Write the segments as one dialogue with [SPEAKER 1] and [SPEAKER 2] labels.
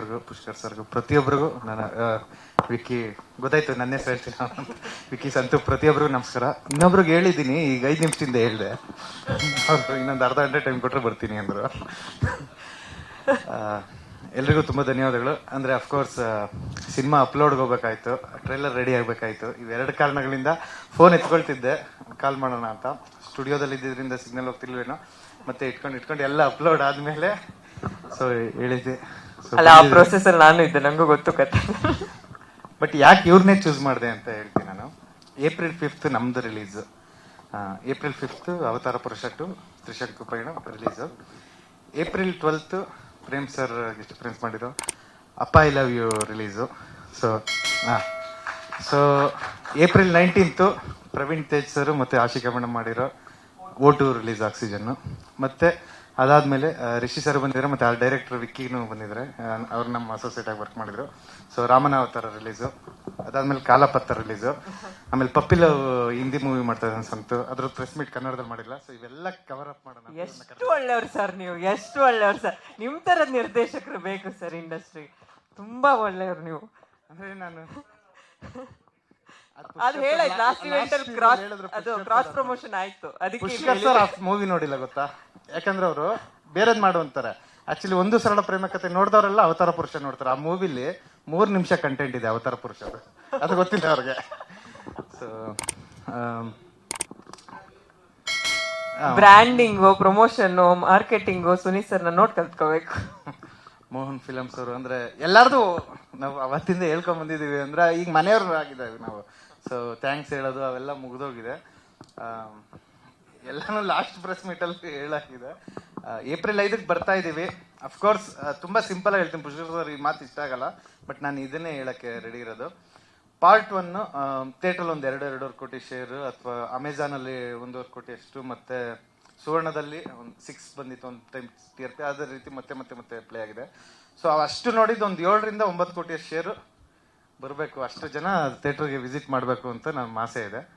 [SPEAKER 1] ಸರ್ಗೂ ಪುಷ್ಕರ್ ಸರ್ಗೂ ಪ್ರತಿಯೊಬ್ಬರಿಗೂ ನನ್ನ ವಿಕ್ಕಿ, ಗೊತ್ತಾಯ್ತು ನನ್ನ ಹೆಸರು ಹೇಳ್ತೀನಿ. ವಿಕ್ಕಿ ಸಂತು ಪ್ರತಿಯೊಬ್ಬರಿಗೂ ನಮಸ್ಕಾರ. ಇನ್ನೊಬ್ರಿಗೆ ಹೇಳಿದ್ದೀನಿ, ಈಗ ಐದು ನಿಮಿಷದಿಂದ ಹೇಳಿದೆ. ಇನ್ನೊಂದು ಅರ್ಧ ಗಂಟೆ ಟೈಮ್ ಕೊಟ್ಟರೆ ಬರ್ತೀನಿ ಅಂದರು. ಎಲ್ರಿಗೂ ತುಂಬ ಧನ್ಯವಾದಗಳು. ಅಂದರೆ ಅಫ್ಕೋರ್ಸ್ ಸಿನಿಮಾ ಅಪ್ಲೋಡ್ಗೆ ಹೋಗ್ಬೇಕಾಯ್ತು ಟ್ರೈಲರ್ ರೆಡಿ ಆಗಬೇಕಾಯ್ತು. ಇವೆರಡು ಕಾರಣಗಳಿಂದ ಫೋನ್ ಎತ್ಕೊಳ್ತಿದ್ದೆ. ಕಾಲ್ ಮಾಡೋಣ ಅಂತ. ಸ್ಟುಡಿಯೋದಲ್ಲಿ ಇದ್ದಿದ್ದರಿಂದ ಸಿಗ್ನಲ್ ಹೋಗ್ತಿಲ್ವೇನೋ. ಮತ್ತೆ ಇಟ್ಕೊಂಡು ಇಟ್ಕೊಂಡು ಎಲ್ಲ ಅಪ್ಲೋಡ್ ಆದಮೇಲೆ ಸೊ ಹೇಳಿದ್ದೆ.
[SPEAKER 2] ಅಲ್ಲ ಆ ಪ್ರೊಸೆಸ್ ಅಲ್ಲಿ ನಾನು ಇದ್ದೆ ನಂಗೂ ಗೊತ್ತು ಕತೆ.
[SPEAKER 1] ಬಟ್ ಯಾಕೆ ಇವ್ರನ್ನೇ ಚೂಸ್ ಮಾಡಿದೆ ಅಂತ ಹೇಳ್ತೀನಿ ನಾನು. ಏಪ್ರಿಲ್ ಫಿಫ್ತ್ ನಮ್ದು release April fifth Avatara Purusha two Trishanku Payana release April twelfth Prem sir ಎಷ್ಟು ಪ್ರೇಮ್ಸ್ ಮಾಡಿರೋ ಅಪ್ಪ I love you release so ಹಾಂ so April nineteenth Praveen Tej sir ಮತ್ತು ಆಶಿಕಾ ಮೇಡಮ್ ಮಾಡಿರೋ ಓ ಟು ರಿಲೀಸ್ ಆಕ್ಸಿಜನ್ನು ಮತ್ತೆ ಅದಾದ್ಮೇಲೆ ರಿಷಿ ಸರ್ ಬಂದಿದ್ದಾರೆ ಮತ್ತೆ ಆ ಡೈರೆಕ್ಟರ್ ವಿಕ್ಕಿನೂ ಬಂದಿದ್ದಾರೆ. ಅವ್ರು ನಮ್ಮ ಅಸೋಸಿಯೇಟ್ ಆಗಿ ವರ್ಕ್ ಮಾಡಿದ್ರು. ಸೊ ರಾಮನ ಅವತಾರ ರಿಲೀಸು ಅದಾದ್ಮೇಲೆ ಕಾಲಪತ್ತ ರಿಲೀಸು ಆಮೇಲೆ ಪಪ್ಪಿಲ ಹಿಂದಿ ಮೂವಿ ಮಾಡ್ತಾ ಇದ್ದಾನೆ ಸಂತು. ಅದ್ರ ಪ್ರೆಸ್ ಮೀಟ್ ಕನ್ನಡದಲ್ಲಿ ಮಾಡಿಲ್ಲ. ಸೊ ಇವೆಲ್ಲ ಕವರ್ ಅಪ್ ಮಾಡೋಣ
[SPEAKER 2] ಎಷ್ಟು ಒಳ್ಳೆಯವ್ರು ಸರ್ ನೀವು ಎಷ್ಟು ಒಳ್ಳೆಯವ್ರು ಸರ್ ನಿಮ್ಮ ಥರ ನಿರ್ದೇಶಕರು ಬೇಕು ಸರ್ ಇಂಡಸ್ಟ್ರಿ ತುಂಬಾ ಒಳ್ಳೆಯವ್ರು ನೀವು.
[SPEAKER 1] ಅಂದ್ರೆ ನಾನು
[SPEAKER 2] ಅದು ಹೇಳಾಯ್ತು ಲಾಸ್ಟ್ ಇವೆಂಟ್ ಅಲ್ಲಿ ಕ್ರಾಸ್ ಅದು ಕ್ರಾಸ್ ಪ್ರಮೋಷನ್ ಆಯ್ತು. ಅದಕ್ಕೆ
[SPEAKER 1] ಪುಷ್ಕರ್ ಸರ್ ಆ ಮೂವಿ ನೋಡಿಲ್ಲ ಗೊತ್ತಾ? ಯಾಕಂದ್ರೆ ಅವರು ಬೇರೆದ್ ಮಾಡು ಅಂತಾರೆ ಆಕ್ಚುಲಿ ಒಂದು ಸರಳ ಪ್ರೇಮ ಕತೆ ನೋಡಿದವರೆಲ್ಲ ಅವತಾರ ಪುರುಷ ನೋಡ್ತಾರೆ. ಆ ಮೂವಿಲಿ ಮೂರ್ ನಿಮಿಷ ಕಂಟೆಂಟ್ ಇದೆ ಅವತಾರ ಪುರುಷದು. ಅದು ಗೊತ್ತಿಲ್ಲ ಅವ್ರಿಗೆ. So
[SPEAKER 2] branding promotion marketing Sunil sir ನೋಡ್ ಕಲ್ತ್ಕೋಬೇಕು.
[SPEAKER 1] ಮೋಹನ್ ಫಿಲಮ್ಸ್ ಅವರು ಅಂದ್ರೆ ಎಲ್ಲಾರ್ದು ನಾವು ಅವತ್ತಿಂದ ಹೇಳ್ಕೊಂಡ್ ಬಂದಿದೀವಿ ಅಂದ್ರೆ ಈಗ ಮನೆಯವ್ರು ಆಗಿದ್ದೇವೆ ನಾವು. ಸೊ ಥ್ಯಾಂಕ್ಸ್ ಹೇಳೋದು ಅವೆಲ್ಲ ಮುಗಿದೋಗಿದೆ. ಎಲ್ಲಾನು ಲಾಸ್ಟ್ ಪ್ರೆಸ್ ಮೀಟ್ ಅಲ್ಲಿ ಹೇಳಾಗಿದೆ. ಏಪ್ರಿಲ್ ಐದಕ್ಕೆ ಬರ್ತಾ ಇದೀವಿ ಅಫ್ಕೋರ್ಸ್ ತುಂಬಾ ಸಿಂಪಲ್ ಆಗಿ ಹೇಳ್ತೀನಿ. ಪುಷ್ಕರ್ ಸರ್ ಈ ಮಾತು ಇಷ್ಟ ಆಗಲ್ಲ ಬಟ್ ನಾನು ಇದನ್ನೇ ಹೇಳಕ್ಕೆ ರೆಡಿ ಇರೋದು. ಪಾರ್ಟ್ ಒನ್ ಥಿಯೇಟ್ರಲ್ಲಿ ಒಂದು ಎರಡು, ಎರಡೂವರೆ ಕೋಟಿ ಶೇರ್ ಅಥವಾ ಅಮೆಝಾನ್ ಅಲ್ಲಿ ಒಂದೂವರೆ ಕೋಟಿ ಅಷ್ಟು, ಮತ್ತೆ ಸುವರ್ಣದಲ್ಲಿ ಒಂದು ಸಿಕ್ಸ್ ಬಂದಿತ್ತು ಒಂದು ಟೈಮ್ ಟಿ ಪಿ ಅದೇ ರೀತಿ ಮತ್ತೆ ಮತ್ತೆ ಮತ್ತೆ ಪ್ಲೇ ಆಗಿದೆ. ಸೊ ಅಷ್ಟು ನೋಡಿದ್ದು ಒಂದು ಏಳರಿಂದ ಒಂಬತ್ತು ಕೋಟಿಯ ಶೇರು ಬರಬೇಕು. ಅಷ್ಟು ಜನ ಥಿಯೇಟ್ರಿಗೆ ವಿಸಿಟ್ ಮಾಡಬೇಕು ಅಂತ ನನ್ನ ಆಸೆ ಇದೆ.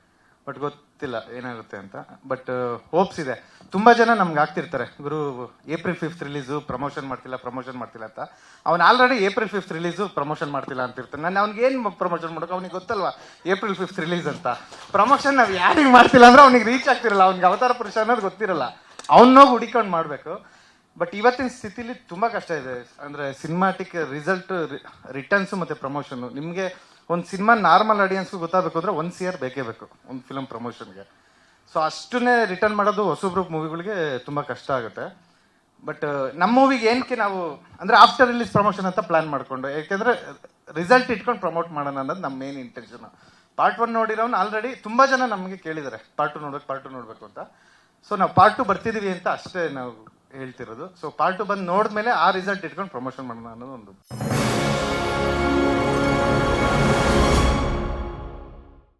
[SPEAKER 1] ಬಟ್ ಗೊತ್ತಿಲ್ಲ ಏನಾಗುತ್ತೆ ಅಂತ. ಬಟ್ ಹೋಪ್ಸ್ ಇದೆ. ತುಂಬಾ ಜನ ನಮ್ಗೆ ಆಗ್ತಿರ್ತಾರೆ. ಗುರು ಏಪ್ರಿಲ್ ಫಿಫ್ತ್ ರಿಲೀಸು ಪ್ರಮೋಷನ್ ಮಾಡ್ತಿಲ್ಲ ಪ್ರಮೋಷನ್ ಮಾಡ್ತಿಲ್ಲ ಅಂತ. ಅವ್ನು already April fifth release promotion ಮಾಡ್ತಿಲ್ಲ ಅಂತ ಇರ್ತಾನೆ ನಾನು ಅವ್ನಿಗೆ ಏನು ಪ್ರಮೋಷನ್ ಮಾಡೋಕೆ ಅವ್ನಿಗೆ ಗೊತ್ತಲ್ವಾ? ಏಪ್ರಿಲ್ ಫಿಫ್ತ್ ರಿಲೀಸ್ ಅಂತ. ಪ್ರಮೋಷನ್ ನಾವು ಯಾರಿಗೆ ಮಾಡ್ತಿಲ್ಲ ಅಂದ್ರೆ ಅವ್ನಿಗೆ ರೀಚ್ ಆಗ್ತಿರಲ್ಲ. ಅವ್ನಿಗೆ ಅವತಾರ ಪುರುಷ ಅನ್ನೋದು ಗೊತ್ತಿರಲ್ಲ. ಅವನ್ನೋಗಿ ಹುಡಿಕೊಂಡು ಮಾಡಬೇಕು. ಬಟ್ ಇವತ್ತಿನ ಸ್ಥಿತಿಲಿ ತುಂಬಾ ಕಷ್ಟ ಇದೆ. ಅಂದ್ರೆ ಸಿನಿಮಾಟಿಕ್ ರಿಸಲ್ಟ್ ರಿಟರ್ನ್ಸ್ ಮತ್ತೆ ಪ್ರಮೋಷನ್ ನಿಮಗೆ ಒಂದು ಸಿನಿಮಾ ನಾರ್ಮಲ್ ಆಡಿಯನ್ಸ್ಗೂ ಗೊತ್ತಾಗಬೇಕು ಅಂದರೆ ಒನ್ಸ್ ಇಯರ್ ಬೇಕೇ ಬೇಕು. ಒಂದು ಫಿಲಮ್ ಪ್ರಮೋಷನ್ಗೆ ಸೊ ಅಷ್ಟನ್ನೇ ರಿಟರ್ನ್ ಮಾಡೋದು ಹೊಸಬ್ರು ಮೂವಿಗಳಿಗೆ ತುಂಬ ಕಷ್ಟ ಆಗುತ್ತೆ. ಬಟ್ ನಮ್ಮ ಮೂವಿಗೆ ಏನಕ್ಕೆ ನಾವು, ಅಂದರೆ ಆಫ್ಟರ್ ರಿಲೀಸ್ ಪ್ರಮೋಷನ್ ಅಂತ ಪ್ಲ್ಯಾನ್ ಮಾಡಿಕೊಂಡು, ಯಾಕೆಂದರೆ ರಿಸಲ್ಟ್ ಇಟ್ಕೊಂಡು ಪ್ರಮೋಟ್ ಮಾಡೋಣ ಅನ್ನೋದು ನಮ್ಮ ಮೇನ್ ಇಂಟೆನ್ಷನ್ ಪಾರ್ಟ್ ಒನ್ ನೋಡಿರೋನು ಆಲ್ರೆಡಿ ತುಂಬ ಜನ ನಮಗೆ ಕೇಳಿದ್ದಾರೆ ಪಾರ್ಟ್ ಟು ನೋಡ್ಬೇಕು ಪಾರ್ಟ್ ಟು ನೋಡಬೇಕು ಅಂತ. ಸೊ ನಾವು ಪಾರ್ಟ್ ಟು ಬರ್ತಿದ್ದೀವಿ ಅಂತ ಅಷ್ಟೇ ನಾವು ಹೇಳ್ತಿರೋದು. ಸೊ ಪಾರ್ಟ್ ಟು ಬಂದು ನೋಡಿದ್ಮೇಲೆ ಆ ರಿಸಲ್ಟ್ ಇಟ್ಕೊಂಡು ಪ್ರಮೋಷನ್ ಮಾಡೋಣ ಅನ್ನೋದು ಒಂದು.